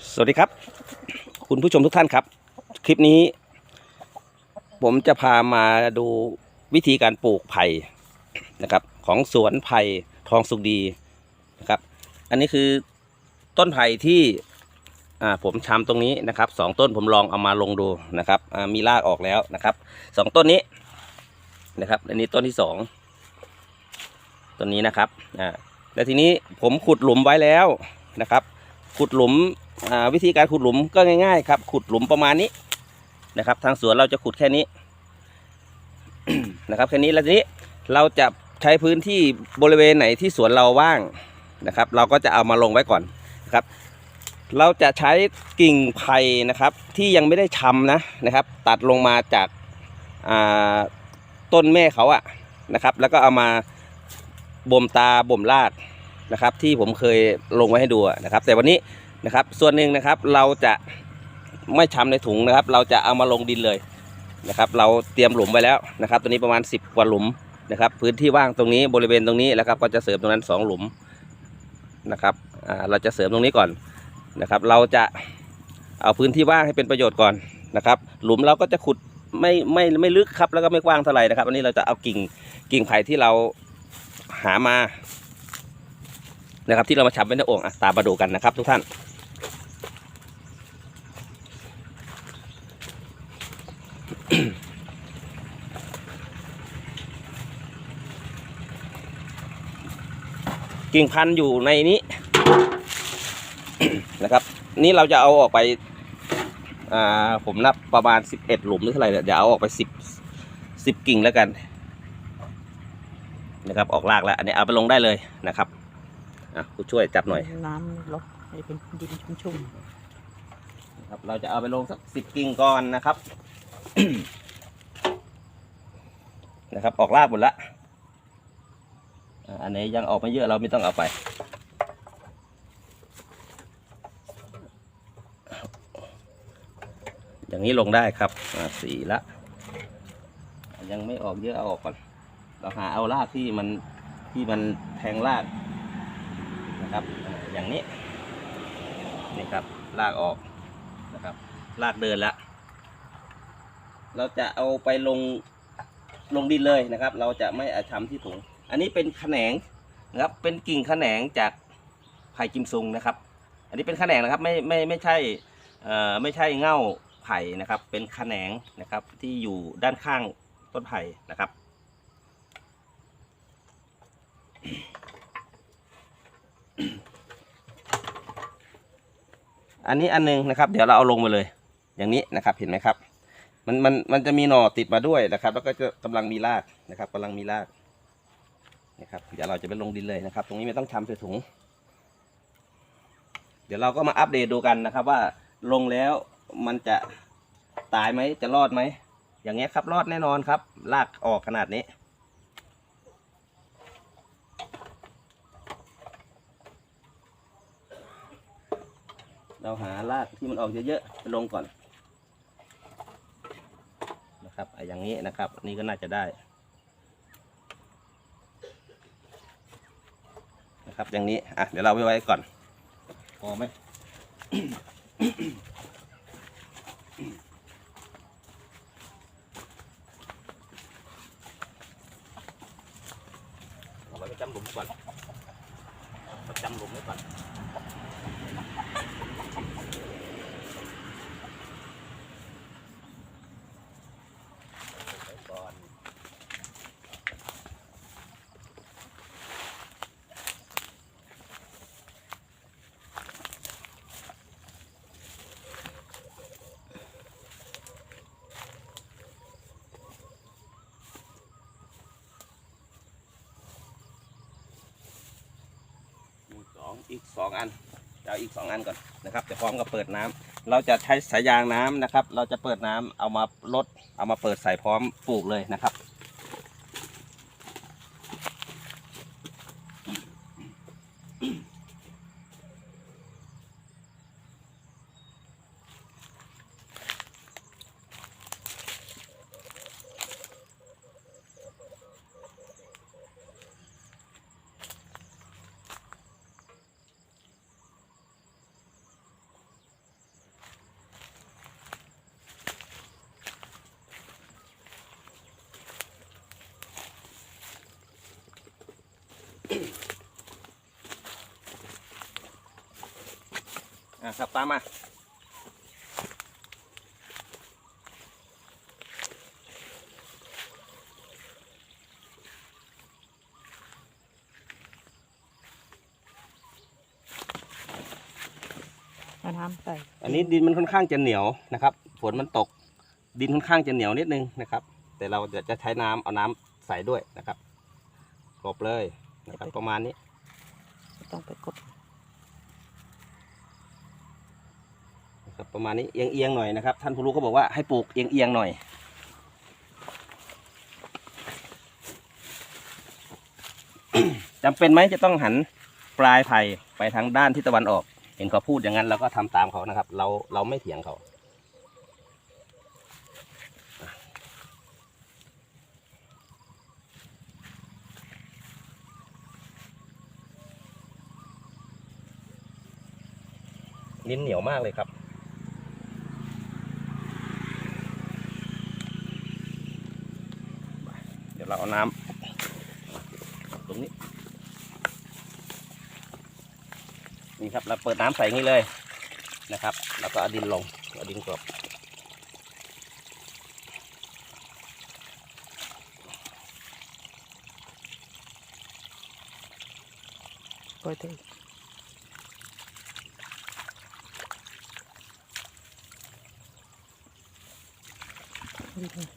สวัสดีครับ คุณผู้ชมทุกท่านครับ คลิปนี้ ผมจะพามาดูวิธีการปลูกไผ่นะครับ ของสวนไผ่ทองสุกดีนะครับ อันนี้คือต้นไผ่ที่อ่าผมชำตรงนี้นะครับสองต้นผมลองเอามาลงดูนะครับมีรากออกแล้วนะครับสองต้นนี้นะครับ อันนี้ต้นที่สองต้นนี้นะครับอ่าแล้วทีนี้ผมขุดหลุมไว้แล้วนะครับ ขุดหลุม วิธีการขุดหลุมก็ง่ายๆครับ ขุดหลุมประมาณนี้นะครับ ทางสวนเราจะขุดแค่นี้นะครับแค่นี้แล้วทีนี้เราจะใช้พื้นที่บริเวณไหนที่สวนเราว่างนะครับ เราก็จะเอามาลงไว้ก่อนนะครับ เราจะใช้กิ่งไผ่นะครับ ที่ยังไม่ได้ชำนะนะครับ ตัดลงมาจากาต้นแม่เขาอะนะครับ แล้วก็เอามาบ่มตาบ่มรากนะครับ ที่ผมเคยลงไว้ให้ดูนะครับ แต่วันนี้ นะครับ ส่วนหนึ่งนะครับเราจะไม่ชำในถุงนะครับ เราจะเอามาลงดินเลยนะครับ เราเตรียมหลุมไว้แล้วนะครับ ตัวนี้ประมาณ 10 กว่าหลุมนะครับ พื้นที่ว่างตรงนี้บริเวณตรงนี้แล้วครับ ก็จะเสริมตรงนั้น 2 หลุมนะครับเราจะเสริมตรงนี้ก่อนนะครับ เราจะเอาพื้นที่ว่างให้เป็นประโยชน์ก่อนนะครับ หลุมเราก็จะขุดไม่ไม่ไม่ลึกครับแล้วก็ไม่กว้างเท่าไหร่นะครับ อันนี้เราจะเอากิ่งกิ่งไผ่ที่เราหามานะครับที่เรามาชับไว้ในโอ่งอะตามมาดูกันนะครับทุกท่าน กิ่งพันธุ์อยู่ในนี้ นะครับ นี่เราจะเอาออกไป อ่า ผมนับประมาณ11หลุมหรือเท่าไหร่เนี่ยเดี๋ยวเอาออกไป10 10กิ่งแล้วกัน นะครับ ออกรากแล้ว อันนี้เอาไปลงได้เลยนะครับ อะผู้ช่วยจับหน่อย น้ำลดให้เป็นดินชุ่มครับ เราจะเอาไปลงสักสิบกิ่งก่อนนะครับ นะครับ ออกรากหมดละอันไหนยังออกไม่เยอะเราไม่ต้องเอาไป อย่างนี้ลงได้ครับสี่ละ ยังไม่ออกเยอะเอาออกก่อน เราหาเอารากที่มันที่มันแทงรากนะครับอ่าอย่างนี้นี่ครับลากออกนะครับลากเดินแล้ว เราจะเอาไปลงลงดินเลยนะครับ เราจะไม่อาชำที่ถุง อันนี้เป็นแขนงนะครับเป็นกิ่งแขนงจากไผ่กิมซุงนะครับ อันนี้เป็นแขนงนะครับไม่ไม่ไม่ใช่เอ่อไม่ใช่เง่าไผ่นะครับ เป็นแขนงนะครับที่อยู่ด้านข้างต้นไผ่นะครับอันนี้อันหนึงนะครับ เดี๋ยวเราเอาลงมาเลย อย่างนี้นะครับเห็นไหมครับ มันมันมันจะมีหน่อติดมาด้วยนะครับ แล้วก็จะกำลังมีรากนะครับกำลังมีรากนะครับ เดี๋ยวเราจะไปลงดินเลยนะครับ ตรงนี้ไม่ต้องทำใส่ถุง เดี๋ยวเราก็มาอัปเดตดูกันนะครับ ว่าลงแล้วมันจะตายไหมจะรอดไหมอย่างเงี้ยครับรอดแน่นอนครับรากออกขนาดนี้เราหารากที่มันออกเยอะๆไปลงก่อน นะครับอย่างนี้นะครับนนี่ก็น่าจะได้นะครับอย่างนี้อะเดี๋ยวเราไว้ไว้ก่อนพอไหมเอาไว้ประจำหลุมก่อนประจำหลุมไว้ก่อน อีกสองอันเอาอีกสองอันก่อนนะครับจะพร้อมกับเปิดน้ำเราจะใช้สายยางน้ำนะครับ เราจะเปิดน้ำเอามาลดเอามาเปิดใส่พร้อมปลูกเลยนะครับ อะครับตามมาเอาน้ำใส่อันนี้ดินมันค่อนข้างจะเหนียวนะครับฝนมันตก ดินค่อนข้างจะเหนียวนิดนึงนะครับ แต่เราจะจะใช้น้ำเอาน้ำใส่ด้วยนะครับกลบเลย นะครับประมาณนี้ไม่ต้องไปกดนะครับประมาณนี้เอียงเอียงๆหน่อยนะครับ ท่านผู้รู้เขาบอกว่าให้ปลูกเอียงเอียงๆหน่อยจำเป็นไหมจะต้องหันปลายไผ่ไปทางด้านทิศตะวันออก เห็นเขาพูดอย่างนั้นเราก็ทำตามเขานะครับ เราเราไม่เถียงเขาิ้นเหนียวมากเลยครับ เดี๋ยวเราเอาน้ำตรงนี้ นี่ครับเราเปิดน้ำใส่งนี้เลยนะครับ แล้วก็เอาดินลงเอาดินกลบปเถอะ ดีเลย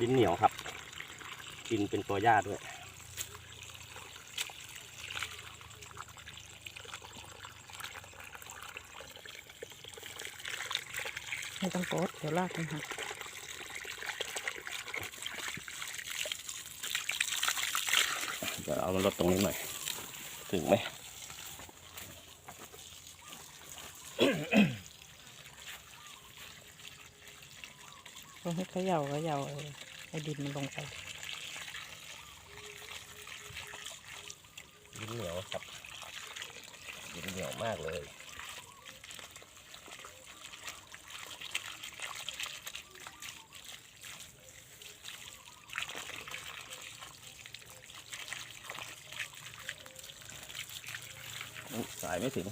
ดินเหนียวครับ ดินเป็นตัวหญ้าด้วยไม่ต้องกดเดี๋ยวลากมันหักเดี๋ยวเอามาลดตรงนี้หน่อย ถึงไหมต้องให้เขย่าเขย่าเออให้ดินมันลงไป ดินเหนียว ครับดินเหนียวมากเลยสายไม่ถึง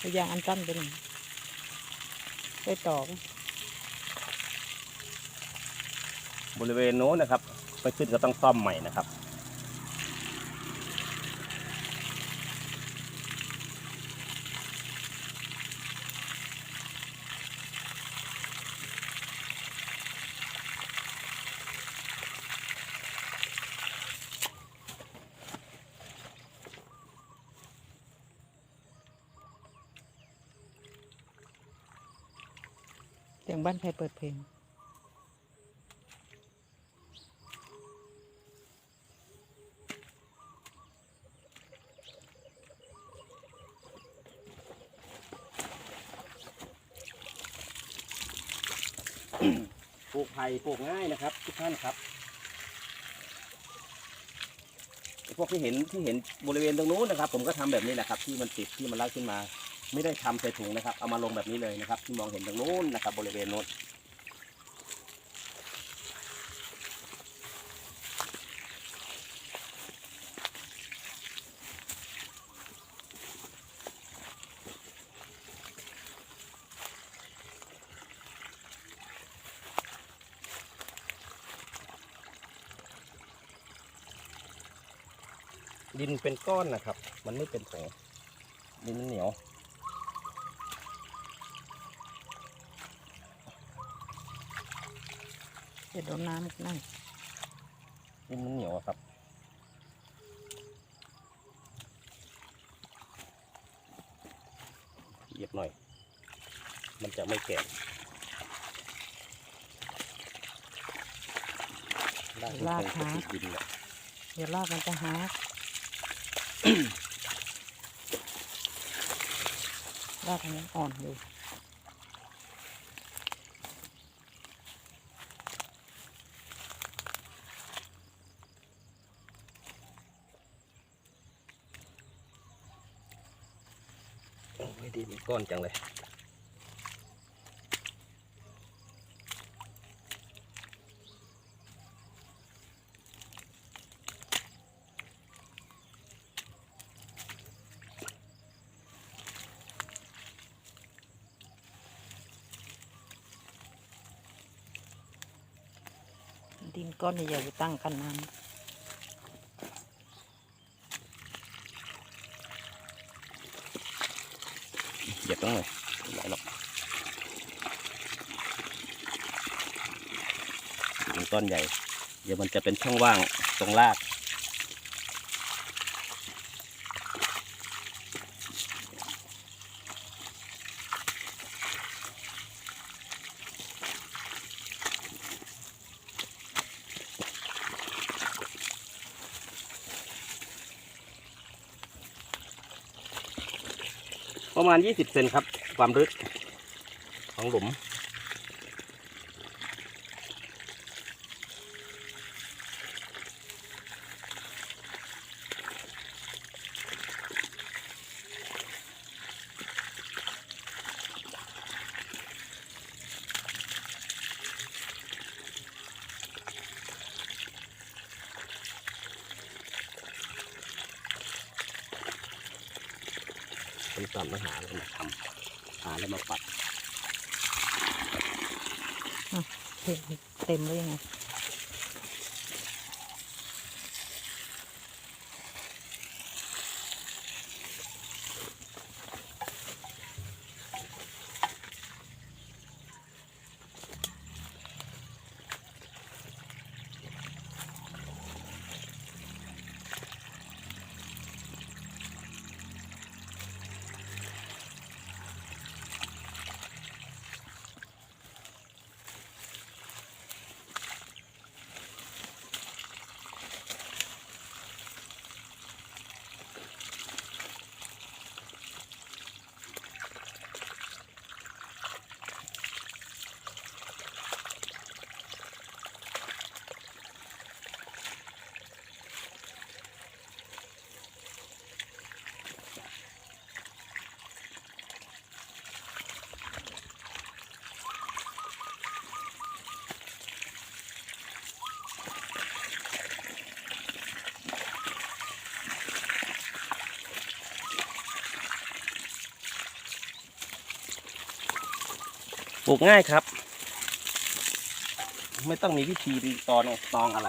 พยางอันสั้นไปหนึ่งได้ต่อไหม บริเวณโน้นนะครับไปขึ้นก็ต้องซ่อมใหม่นะครับเสียงบ้านใครเปิดเพลง ผ่ปลูกง่ายนะครับ ทุกท่านครับพวกที่เห็นที่เห็นบริเวณตรงนู้นนะครับ ผมก็ทำแบบนี้แหละครับ ที่มันติดที่มันลากขึ้นมา ไม่ได้ทำใส่ถุงนะครับ เอามาลงแบบนี้เลยนะครับ ที่มองเห็นตรงนู้นนะครับ บริเวณนู้น ดินเป็นก้อนนะครับ มันไม่เป็นผงดินมันเหนียว เดี๋ยวโดนน้ำนั่นดินมันเหนียวอะครับ เหยียบหน่อย มันจะไม่แก่ลากหาดินแหละเดี๋ยวรากมันจะหัก รากนี้อ่อนอยู่โอ้ยดินก้อนจังเลย ก้อนใหญ่ๆอยู่ตั้งกันน้เหยียบต้องเลยไหวหรอกดินก้อนใหญ่ เดี๋ยวมันจะเป็นช่องว่างตรงราก ประมาณ 20 เซนครับ ความลึกของหลุม เป็นตอนมาหาแล้วมาทำหาแล้วมา ปัดเต็มเต็มเลยไง ลูกง่ายครับ ไม่ต้องมีวิธีตอนตองอะไร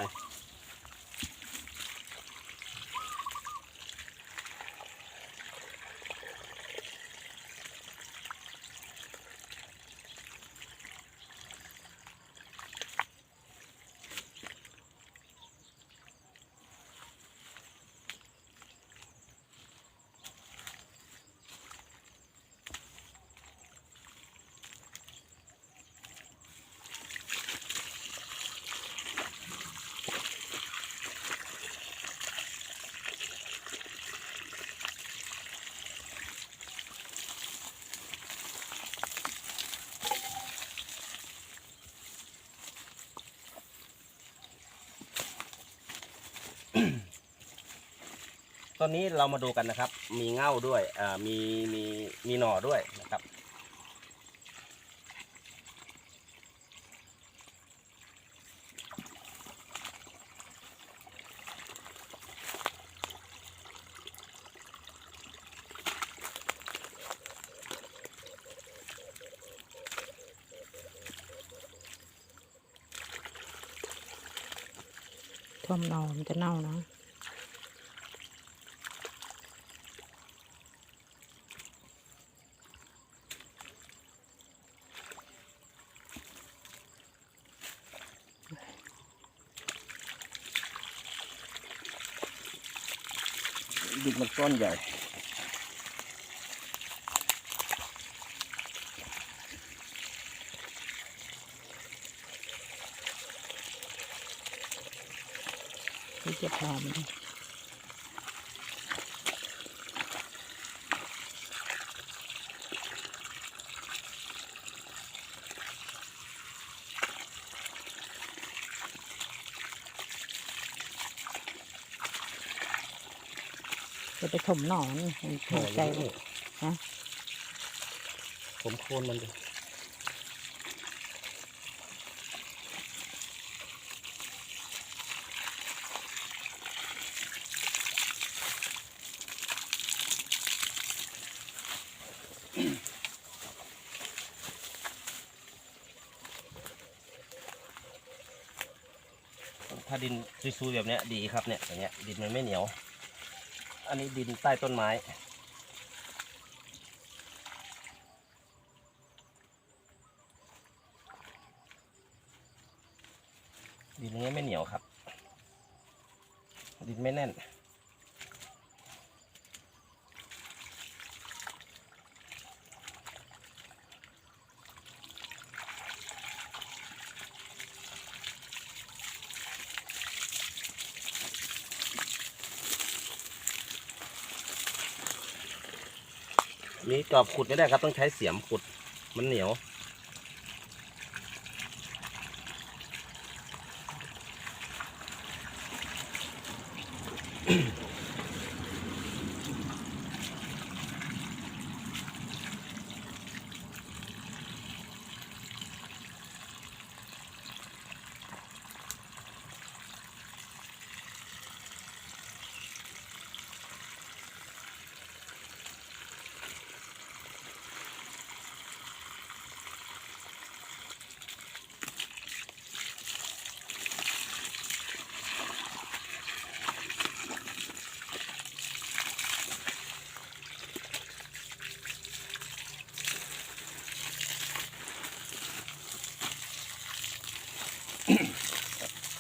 ตอนนี้เรามาดูกันนะครับ มีเง่าด้วยมีมีมีหน่อด้วยนะครับ ท่วมเน่ามันจะเน่านะ ดินมันก้อนใหญ่ ที่จะพามัน จะไปถมหนอนมันถูกใจบ่ฮะผมโคนมันดิถ้าดินซุยๆแบบเนี้ยดีครับเนี่ยอย่างเงี้ยดินมันไม่เหนียว อันนี้ดินใต้ต้นไม้ ดินนี้ไม่เหนียวครับ ดินไม่แน่น มีจอบขุดไม่ได้ครับต้องใช้เสียมขุด มันเหนียว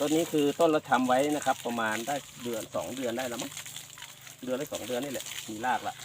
ต้นนี้คือต้นเราทำไว้นะครับ ประมาณได้เดือนสองเดือนได้แล้วมั้งเดือนได้สองเดือนนี่แหละมีรากละ